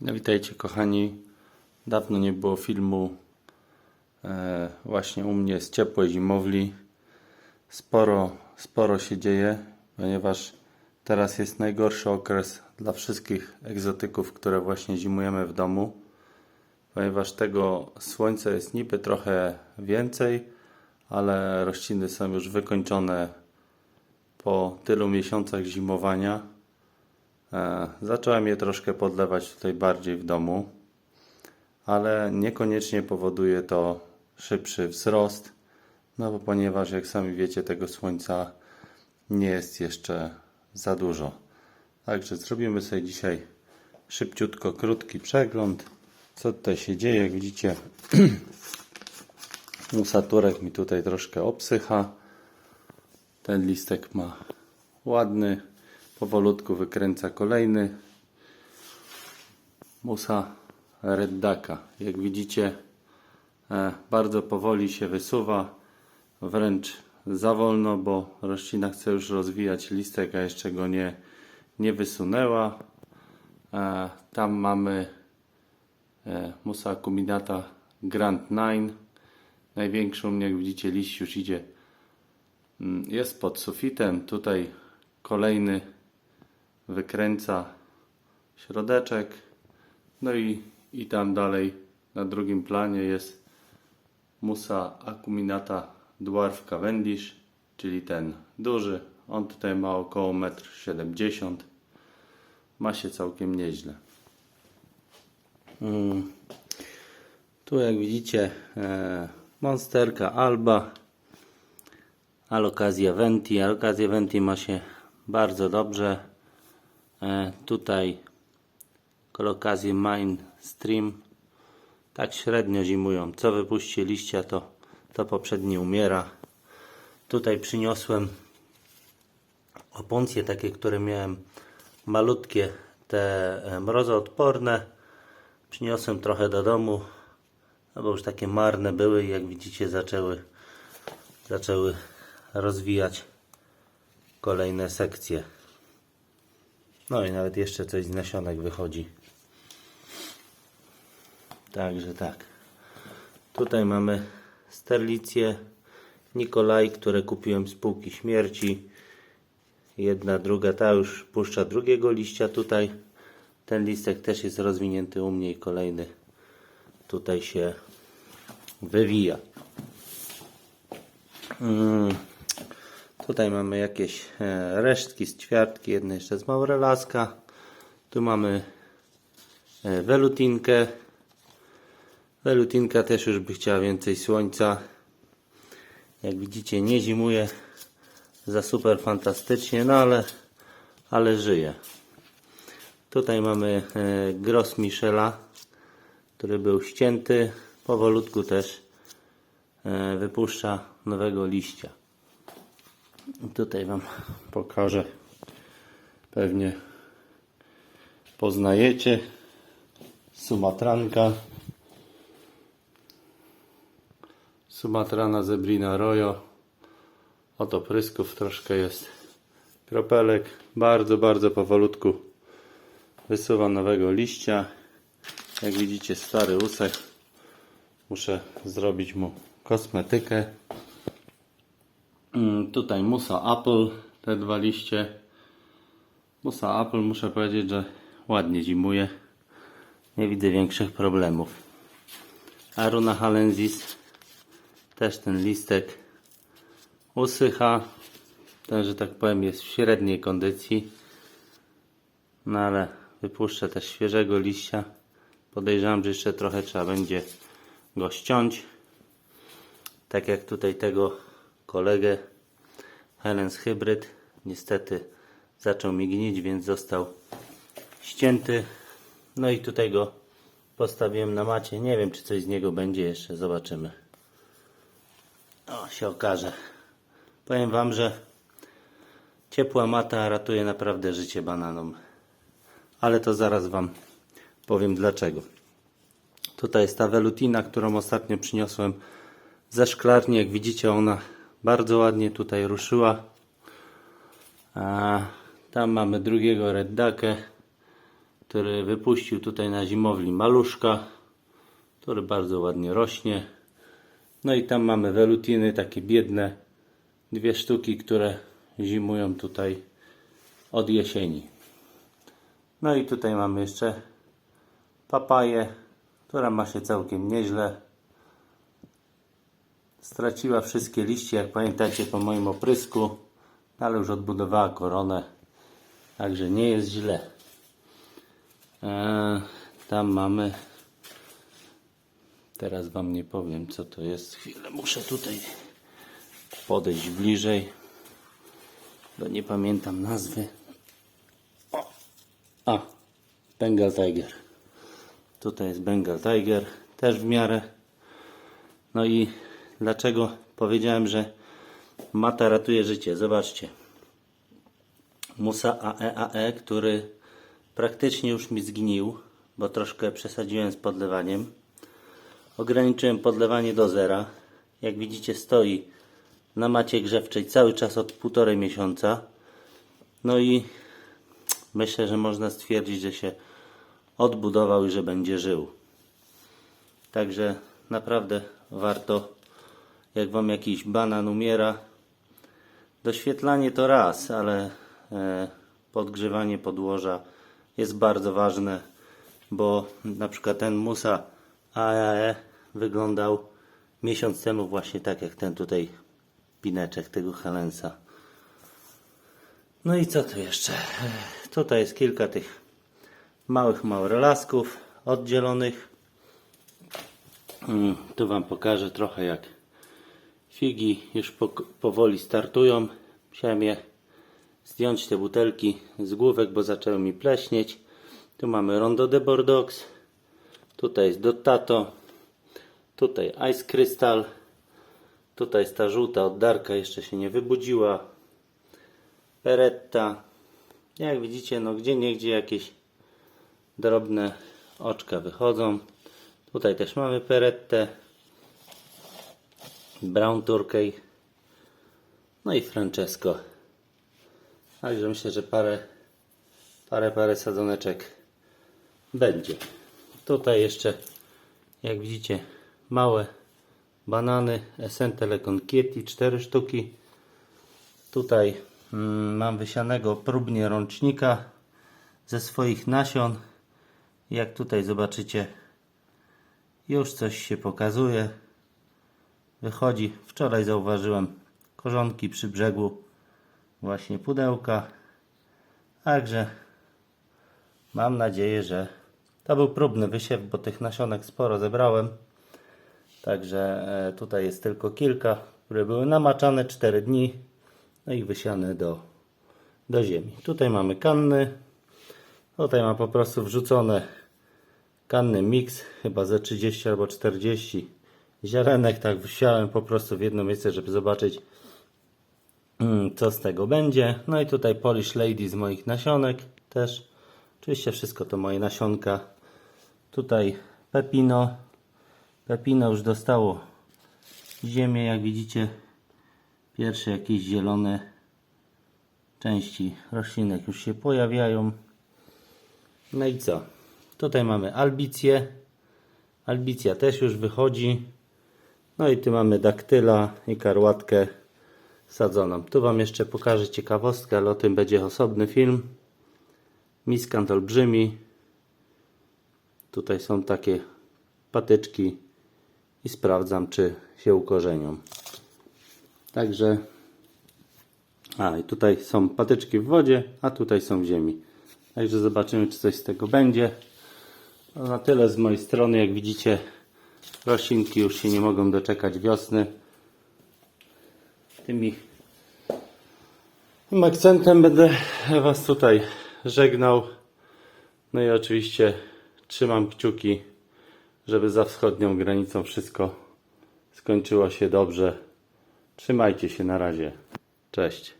No, witajcie kochani. Dawno nie było filmu e, właśnie u mnie z ciepłej zimowli. Sporo, sporo się dzieje, ponieważ teraz jest najgorszy okres dla wszystkich egzotyków, które właśnie zimujemy w domu. Ponieważ tego słońca jest niby trochę więcej, ale rośliny są już wykończone po tylu miesiącach zimowania. E, Zacząłem je troszkę podlewać tutaj bardziej w domu, ale niekoniecznie powoduje to szybszy wzrost, no bo ponieważ jak sami wiecie tego słońca nie jest jeszcze za dużo. Także zrobimy sobie dzisiaj szybciutko krótki przegląd, co tutaj się dzieje. Jak widzicie, musaturek mi tutaj troszkę obsycha. Ten listek ma ładny, powolutku wykręca kolejny. Musa reddaka. Jak widzicie, e, bardzo powoli się wysuwa, wręcz za wolno, bo roślina chce już rozwijać listek, a jeszcze go nie, nie wysunęła. E, Tam mamy e, Musa acuminata Grand 9. Największy u mnie, jak widzicie, liść już idzie Mm, jest pod sufitem. Tutaj kolejny wykręca środeczek. No i, i tam dalej na drugim planie jest Musa acuminata Dwarf Cavendish, czyli ten duży. On tutaj ma około 1,70 m. Ma się całkiem nieźle. Mm. Tu jak widzicie e, monsterka Alba Alokazja Venti. Alokazja Venti ma się bardzo dobrze. E, tutaj kolokazje Mainstream tak średnio zimują. Co wypuści liścia, to, to poprzedni umiera. Tutaj przyniosłem opuncje takie, które miałem malutkie, te e, mrozoodporne. Przyniosłem trochę do domu, no bo już takie marne były i jak widzicie zaczęły zaczęły rozwijać kolejne sekcje. No i nawet jeszcze coś z nasionek wychodzi. Także tak. Tutaj mamy sterlicję Nikolaj, które kupiłem z półki śmierci. Jedna, druga, ta już puszcza drugiego liścia tutaj. Ten listek też jest rozwinięty u mnie i kolejny tutaj się wywija. Mm. Tutaj mamy jakieś e, resztki z ćwiartki, jedne jeszcze z Maurelaska. Tu mamy e, welutinkę. Welutinka też już by chciała więcej słońca. Jak widzicie nie zimuje za super fantastycznie, no ale, ale żyje. Tutaj mamy e, Gros Michela, który był ścięty. Powolutku też wypuszcza nowego liścia. Tutaj Wam pokażę. Pewnie poznajecie. Sumatranka. Sumatrana zebrina rojo. Oto prysków troszkę jest. Kropelek. Bardzo, bardzo powolutku wysuwa nowego liścia. Jak widzicie stary usek. Muszę zrobić mu kosmetykę. Mm, Tutaj Musa Apple, te dwa liście. Musa Apple muszę powiedzieć, że ładnie zimuje. Nie widzę większych problemów. Aruna Halenzis, też ten listek usycha. Ten, że tak powiem, jest w średniej kondycji. No ale wypuszczę też świeżego liścia. Podejrzewam, że jeszcze trochę trzeba będzie go ściąć. Tak jak tutaj tego kolegę Helens Hybryd. Niestety zaczął mi gnić, więc został ścięty. No i tutaj go postawiłem na macie. Nie wiem, czy coś z niego będzie jeszcze. Zobaczymy. O, się okaże. Powiem Wam, że ciepła mata ratuje naprawdę życie bananom. Ale to zaraz Wam powiem dlaczego. Tutaj jest ta welutina, którą ostatnio przyniosłem ze szklarni. Jak widzicie, ona bardzo ładnie tutaj ruszyła. A tam mamy drugiego reddakę. który wypuścił tutaj na zimowli maluszka, który bardzo ładnie rośnie. No i tam mamy welutiny, takie biedne, dwie sztuki, które zimują tutaj od jesieni. No i tutaj mamy jeszcze papaję, która ma się całkiem nieźle. Straciła wszystkie liście, jak pamiętacie po moim oprysku, ale już odbudowała koronę, także nie jest źle. Eee, tam mamy, teraz Wam nie powiem co to jest, chwilę muszę tutaj podejść bliżej, bo nie pamiętam nazwy. O, a, Bengal Tiger. Tutaj jest Bengal Tiger, też w miarę. No i dlaczego powiedziałem, że mata ratuje życie? Zobaczcie. Musa AEAE, który praktycznie już mi zgnił, bo troszkę przesadziłem z podlewaniem. Ograniczyłem podlewanie do zera. Jak widzicie stoi na macie grzewczej cały czas od półtorej miesiąca. No i myślę, że można stwierdzić, że się odbudował i że będzie żył. Także naprawdę warto, jak Wam jakiś banan umiera, doświetlanie to raz, ale e, podgrzewanie podłoża jest bardzo ważne, bo na przykład ten Musa AAE wyglądał miesiąc temu właśnie tak jak ten tutaj pineczek tego Helensa. No i co tu jeszcze? Ech, Tutaj jest kilka tych małych maurelasków oddzielonych. Mm, Tu Wam pokażę trochę jak figi już po, powoli startują. Musiałem je zdjąć te butelki z główek, bo zaczęły mi pleśnieć. Tu mamy Rondo de Bordeaux. Tutaj jest Dotato. Tutaj Ice Crystal. Tutaj jest ta żółta oddarka, jeszcze się nie wybudziła. Peretta. Jak widzicie, no gdzie niegdzie jakieś drobne oczka wychodzą. Tutaj też mamy perettę. Brown Turkey. No i Francesco. Także myślę, że parę, parę, parę sadzoneczek będzie. Tutaj jeszcze, jak widzicie, małe banany Essentele Conchietti, 4 sztuki. Tutaj mm, mam wysianego próbnie rącznika ze swoich nasion. Jak tutaj zobaczycie, już coś się pokazuje. Wychodzi. Wczoraj zauważyłem korzonki przy brzegu właśnie pudełka. Także mam nadzieję, że to był próbny wysiew, bo tych nasionek sporo zebrałem. Także e, tutaj jest tylko kilka, które były namaczane 4 dni, no i wysiane do, do ziemi. Tutaj mamy kanny. Tutaj mam po prostu wrzucone kanny mix, chyba ze 30 albo 40 ziarenek. Tak wsiałem po prostu w jedno miejsce, żeby zobaczyć mm, co z tego będzie. No i tutaj Polish Lady z moich nasionek też. Oczywiście wszystko to moje nasionka. Tutaj Pepino. Pepino już dostało ziemię, jak widzicie. Pierwsze jakieś zielone części roślinek już się pojawiają. No i co? Tutaj mamy albicję. Albicja też już wychodzi. No i tu mamy daktyla i karłatkę sadzoną. Tu Wam jeszcze pokażę ciekawostkę, ale o tym będzie osobny film. Miskant olbrzymi. Tutaj są takie patyczki i sprawdzam, czy się ukorzenią. Także a i tutaj są patyczki w wodzie, a tutaj są w ziemi. Także zobaczymy, czy coś z tego będzie. No na tyle z mojej strony, jak widzicie, roślinki już się nie mogą doczekać wiosny. Tym akcentem będę Was tutaj żegnał. No i oczywiście trzymam kciuki, żeby za wschodnią granicą wszystko skończyło się dobrze. Trzymajcie się na razie. Cześć.